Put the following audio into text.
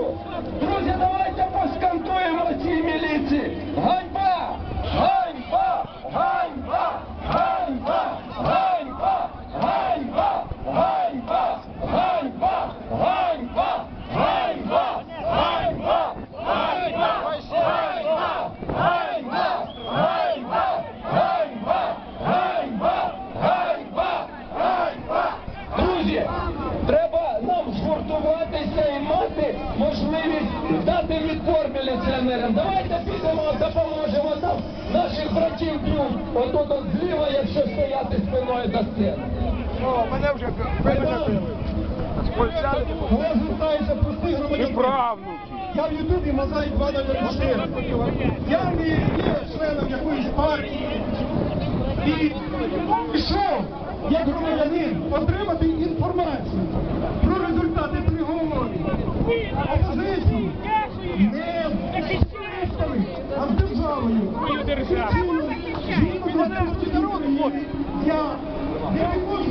владу. Друзі, давайте поскантуємо цій міліції. Ганьба! Ганьба! Ганьба! Ганьба! Ганьба! Ганьба! Ганьба! Ганьба! Ганьба! Ганьба! Ганьба! Ганьба! Ганьба! Ганьба! Ганьба! Ганьба! Ганьба! Ганьба! Ганьба! Друзі, треба нам згуртуватися відпор міліціонерам. Давайте підемо, допоможемо там наших братів плюс. Отут от зліва, якщо стояти спиною до сцени. О, мене вже. Спольцяли. Мене звертається простий громадянин. Я в Ютубі Мозаїк 204. Я не є членом якоїсь партії і пішов, як громадянин, отримати інформацію про результати переговорів. Опозицію не втратили, а з державою. Свою державу. Я не можу.